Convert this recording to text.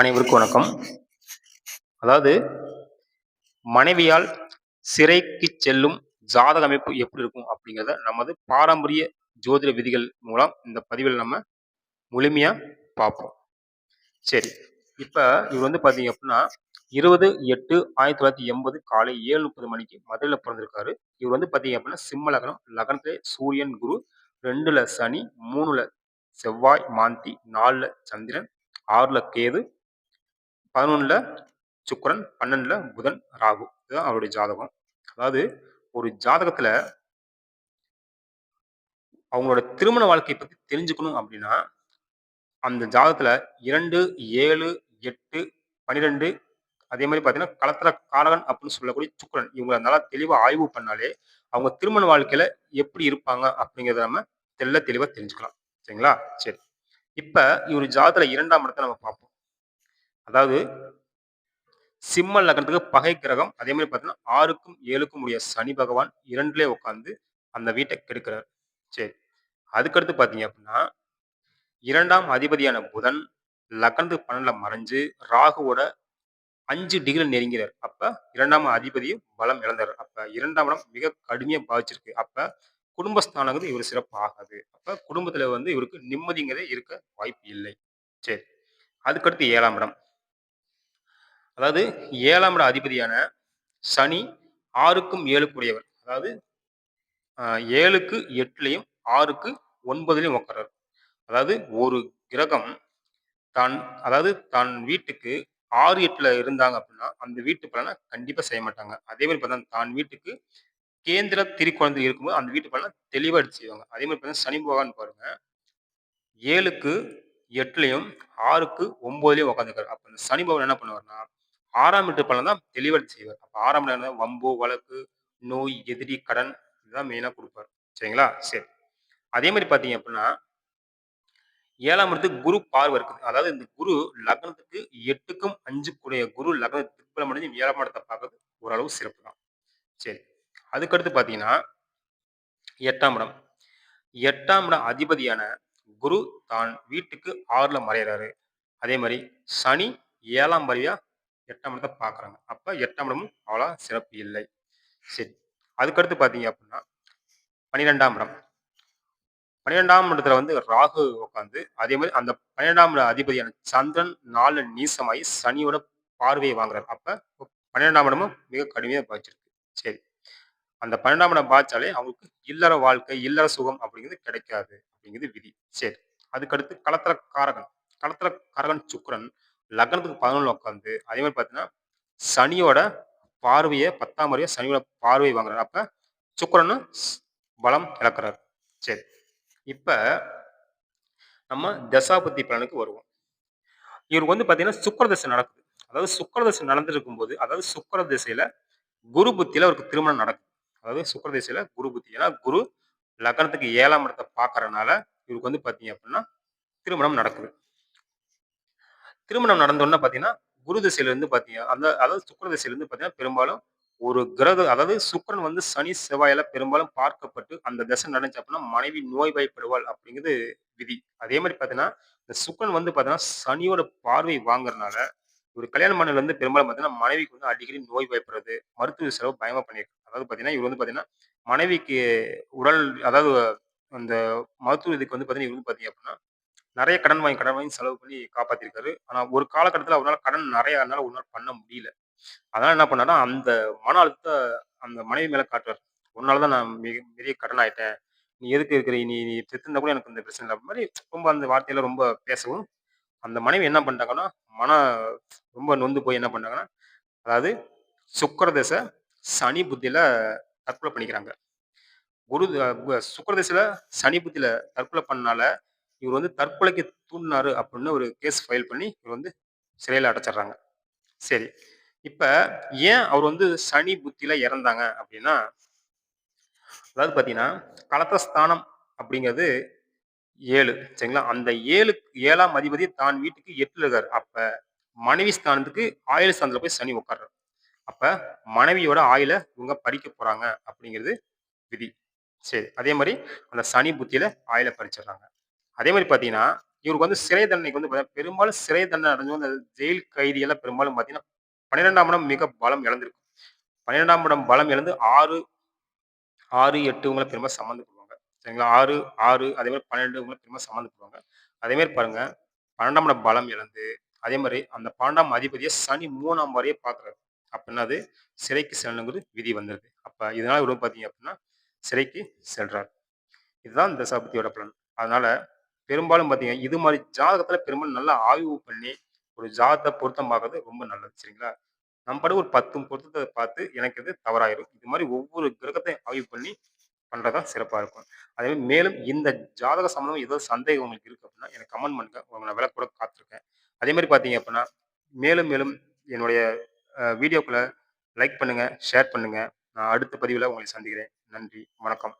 அனைவருக்கும் வணக்கம். அதாவது மனைவியால் சிறைக்கு செல்லும் ஜாதக அமைப்பு எப்படி இருக்கும் அப்படிங்கிறத நமது பாரம்பரிய ஜோதிட விதிகள் மூலம் இந்த பதிவில் நம்ம முழுமையா பார்ப்போம். சரி இப்போ இவர் வந்து பார்த்தீங்க அப்படின்னா இருபது எட்டு ஆயிரத்தி தொள்ளாயிரத்தி எண்பது காலை ஏழு முப்பது மணிக்கு மதுரையில் பிறந்திருக்காரு. இவர் வந்து பார்த்தீங்க அப்படின்னா சிம்ம லக்னம் லக்னத்திலே சூரியன் குரு ரெண்டுல சனி மூணுல செவ்வாய் மாந்தி நாலுல சந்திரன் ஆறுல கேது பதினொன்றில் சுக்கரன் பன்னெண்டில் புதன் ராகு. இதுதான் அவருடைய ஜாதகம். அதாவது ஒரு ஜாதகத்தில் அவங்களோட திருமண வாழ்க்கையை பற்றி தெரிஞ்சுக்கணும் அப்படின்னா அந்த ஜாதகத்தில் இரண்டு ஏழு எட்டு பன்னிரெண்டு அதே மாதிரி பார்த்தீங்கன்னா களத்திர காரகன் அப்படின்னு சொல்லக்கூடிய சுக்கரன். இவங்களை நல்லா தெளிவாக ஆய்வு பண்ணாலே அவங்க திருமண வாழ்க்கையில எப்படி இருப்பாங்க அப்படிங்கிறத நம்ம தெள்ள தெளிவாக தெரிஞ்சுக்கலாம். சரிங்களா? சரி. இப்போ இவர் ஜாதகத்தில் இரண்டாம் இடத்தை நம்ம பார்ப்போம். அதாவது சிம்ம லக்னத்துக்கு பகை கிரகம் அதே மாதிரி பார்த்தீங்கன்னா ஆறுக்கும் ஏழுக்கும் உடைய சனி பகவான் இரண்டுலே உட்காந்து அந்த வீட்டை கெடுக்கிறார். சரி. அதுக்கடுத்து பார்த்தீங்க அப்படின்னா இரண்டாம் அதிபதியான புதன் லக்னத்துக்கு பன்னெண்டுல மறைஞ்சு ராகுவோட அஞ்சு டிகிரி நெருங்கிறார் அப்ப இரண்டாம் அதிபதியும் பலம் இழந்தார். அப்ப இரண்டாம் இடம் மிக கடுமையாக பாதிச்சிருக்கு. அப்ப குடும்பஸ்தானங்கிறது இவர் சிறப்பாகாது. அப்போ அப்ப குடும்பத்துல வந்து இவருக்கு நிம்மதிங்கிறதே இருக்க வாய்ப்பு இல்லை. சரி. அதுக்கடுத்து ஏழாம் இடம். அதாவது ஏழாம் இட அதிபதியான சனி ஆறுக்கும் ஏழுக்குரியவர். அதாவது ஆஹ், ஏழுக்கு எட்டுலையும் ஆறுக்கு ஒன்பதுலையும் உட்கார்றாரு அதாவது ஒரு கிரகம் தான் அதாவது தன் வீட்டுக்கு ஆறு எட்டுல இருந்தாங்க அப்படின்னா அந்த வீட்டு பலனை கண்டிப்பா செய்ய மாட்டாங்க. அதே மாதிரி பார்த்தா தான் வீட்டுக்கு கேந்திர திரிக்குழந்தை இருக்கும்போது அந்த வீட்டு பலனை தெளிவா எடுத்து செய்வாங்க. அதே மாதிரி பார்த்தா சனி போகான்னு பாருங்க ஏழுக்கு எட்டுலையும் ஆறுக்கு ஒன்பதுலையும் உட்காந்துருக்காரு அப்ப அந்த சனி பகவான் என்ன பண்ணுவார்னா ஆறாம் வீட்டு பலன் தான் தெளிவா செய்வார். அப்போ ஆறாம் இடம் வம்பு வழக்கு நோய் எதிரி கடன் இதுதான் மெயினாக கொடுப்பாரு. சரிங்களா? சரி. அதே மாதிரி பார்த்தீங்க அப்படின்னா ஏழாம் இடத்துக்கு குரு பார்வை இருக்குது. அதாவது இந்த குரு லக்னத்துக்கு எட்டுக்கும் அஞ்சுக்குடைய குரு லக்னத்துக்கு திருப்பலம் அடைஞ்சு ஏழாம் இடத்தை பார்க்கறது ஓரளவு சிறப்பு தான். சரி. அதுக்கடுத்து பார்த்தீங்கன்னா எட்டாம் இடம். எட்டாம் இடம் அதிபதியான குரு தான் வீட்டுக்கு ஆறுல மறையிறாரு. அதே மாதிரி சனி ஏழாம் வரியா எட்டாம் இடத்தை பார்க்குறாங்க. அப்ப எட்டாம் இடமும் அவ்வளோ சிறப்பு இல்லை. சரி. அதுக்கடுத்து பார்த்தீங்க அப்படின்னா பன்னிரெண்டாம் இடம். பன்னிரெண்டாம் இடத்துல வந்து ராகு உட்காந்து அதே மாதிரி அந்த பன்னிரெண்டாம் இட அதிபதியான சந்திரன் நாலு நீசமாகி சனியோட பார்வையை வாங்குறாரு. அப்ப பன்னிரெண்டாம் இடமும் மிக கடுமையாக பாதிச்சிருக்கு. சரி. அந்த பன்னெண்டாம் இடம் பாதிச்சாலே அவங்களுக்கு இல்லற வாழ்க்கை இல்லற சுகம் அப்படிங்கிறது கிடைக்காது அப்படிங்கிறது விதி. சரி. அதுக்கடுத்து களத்திர காரகன் களத்திர காரகன் சுக்கிரன் லக்னத்துக்கு பதினொன்று உட்காந்து அதே மாதிரி பார்த்தீங்கன்னா சனியோட பார்வையை பத்தாம் வரைய சனியோட பார்வை வாங்குறாரு. அப்ப சுக்கரனு பலம் இழக்கிறார். சரி. இப்ப நம்ம தசாபதி பலனுக்கு வருவோம். இவருக்கு வந்து பார்த்தீங்கன்னா சுக்கர தசை நடக்குது. அதாவது சுக்கர தசை நடந்துருக்கும் போது அதாவது சுக்கர திசையில குரு புத்தியில அவருக்கு திருமணம் நடக்குது. அதாவது சுக்கர திசையில குரு புத்தி. ஏன்னா குரு லக்னத்துக்கு ஏழாம் இடத்தை பார்க்கறனால இவருக்கு வந்து பாத்தீங்க அப்படின்னா திருமணம் நடக்குது. திருமணம் நடந்தோடனே பார்த்தீங்கன்னா குரு திசையில இருந்து அந்த அதாவது சுக்கர திசையில பார்த்தீங்கன்னா பெரும்பாலும் ஒரு கிரக அதாவது சுக்கிரன் வந்து சனி செவ்வாயில பெரும்பாலும் பார்க்கப்பட்டு அந்த தசை நடந்துச்சு அப்படின்னா மனைவி நோய்வாய்ப்படுவாள் அப்படிங்கிறது விதி. அதே மாதிரி பார்த்தீங்கன்னா இந்த சுக்கிரன் வந்து பார்த்தீங்கன்னா சனியோட பார்வை வாங்குறதுனால ஒரு கல்யாண மண்ணில் வந்து பெரும்பாலும் பார்த்தீங்கன்னா மனைவிக்கு வந்து அடிக்கடி நோய் பயப்படுறது மருத்துவ செலவு பயமா பண்ணியிருக்கு. அதாவது பார்த்தீங்கன்னா இவர் வந்து பார்த்தீங்கன்னா மனைவிக்கு உடல் அதாவது அந்த மருத்துவ இதுக்கு வந்து பார்த்தீங்கன்னா இவர் வந்து பார்த்தீங்க அப்படின்னா நிறைய கடன் வாங்கி கடன் வாங்கி செலவு பண்ணி காப்பாத்திருக்காரு. ஆனா ஒரு காலகட்டத்தில் அவரால் கடன் நிறைய அதனால ஒன்றால் பண்ண முடியல. அதனால என்ன பண்ணாருன்னா அந்த மன அழுத்தத்தை அந்த மனைவி மேல காட்டுறாரு. உன்னால தான் நான் மிக பெரிய கடன் ஆயிட்டேன். நீ எதுக்கு இருக்கிற? நீ நீ செத்துருந்தா கூட எனக்கு இந்த பிரச்சனை இல்லை. மாதிரி ரொம்ப அந்த வார்த்தையில ரொம்ப பேசவும் அந்த மனைவி என்ன பண்ணிட்டாங்கன்னா மன ரொம்ப நொந்து போய் என்ன பண்ணாங்கன்னா அதாவது சுக்கரதேச சனி புத்தியில தற்கொலை பண்ணிக்கிறாங்க. குரு சுக்கரதேசில சனி புத்தியில தற்கொலை பண்ணனால இவர் வந்து தற்கொலைக்கு தூண்டினாரு அப்படின்னு ஒரு கேஸ் ஃபைல் பண்ணி இவர் வந்து சிறையில் அடைச்சிடுறாங்க. சரி. இப்போ ஏன் அவர் வந்து சனி புத்தியில் இறந்தாங்க அப்படின்னா அதாவது பார்த்தீங்கன்னா கலத்தஸ்தானம் அப்படிங்கிறது ஏழு சரிங்களா? அந்த ஏழு ஏழாம் அதிபதி தான் வீட்டுக்கு எட்டில் இருக்கார். அப்போ மனைவி ஸ்தானத்துக்கு ஆயுள் ஸ்தானத்தில் போய் சனி உட்கார்றாரு. அப்போ மனைவியோட ஆயுள இவங்க பறிக்க போகிறாங்க அப்படிங்கிறது விதி. சரி அதே மாதிரி அந்த சனி புத்தியில் ஆயுள பறிச்சிடுறாங்க. அதே மாதிரி பார்த்தீங்கன்னா இவருக்கு வந்து சிறை தண்டனைக்கு வந்து பார்த்தீங்கன்னா, பெரும்பாலும் சிறை தண்டனை அடைஞ்சு இந்த ஜெயில் கைதியெல்லாம் பெரும்பாலும் பார்த்தீங்கன்னா, 12ஆம் இடம் மிக பலம் இழந்திருக்கும். 12ஆம் இடம் பலம் இழந்து 6 6, 8 இவங்கள பெரும்பாலும் சம்மந்தப்படுவாங்க. சரிங்களா? 6, 6 அதே மாதிரி 12 இவங்கள பெரும்பாலும் சம்மந்தப்படுவாங்க. அதே மாதிரி பாருங்க, 12ஆம் இடம் பலம் இழந்து, அதே மாதிரி அந்த பன்னெண்டாம் அதிபதியை சனி மூணாம் வரையே பார்க்குறாரு. அப்படின்னா அது சிறைக்கு செல்லணுங்கிறது விதி வந்துருது. அப்போ இதனால இவரு பார்த்தீங்க அப்படின்னா சிறைக்கு செல்றார். இதுதான் இந்த தசாபுத்தியோட பலன். அதனால பெரும்பாலும் பார்த்தீங்கன்னா, இது மாதிரி ஜாதகத்தில் பெரும்பாலும் நல்லா ஆய்வு பண்ணி, ஒரு ஜாதத்தை பொருத்தம் பார்க்கறது ரொம்ப நல்லது. சரிங்களா? நம்ம பாட்டுக்கு ஒரு பத்து பொருத்தத்தை பார்த்து எனக்கு இது தவறாயிரும். இது மாதிரி ஒவ்வொரு கிரகத்தையும் ஆய்வு பண்ணி பண்ணுறதா தான் இருக்கும். அதே மாதிரி மேலும் இந்த ஜாதக சம்பந்தம் ஏதோ சந்தேகம் உங்களுக்கு இருக்கு அப்படின்னா எனக்கு கமெண்ட் பண்ணுங்க. உங்களுக்கு நான் விளக்க கூட காத்திருக்கேன். அதே மாதிரி பார்த்தீங்க அப்படின்னா மேலும் மேலும் என்னுடைய வீடியோக்குள்ளே லைக் பண்ணுங்கள் ஷேர் பண்ணுங்கள் நான் அடுத்த பதிவில் உங்களை சந்திக்கிறேன். நன்றி, வணக்கம்.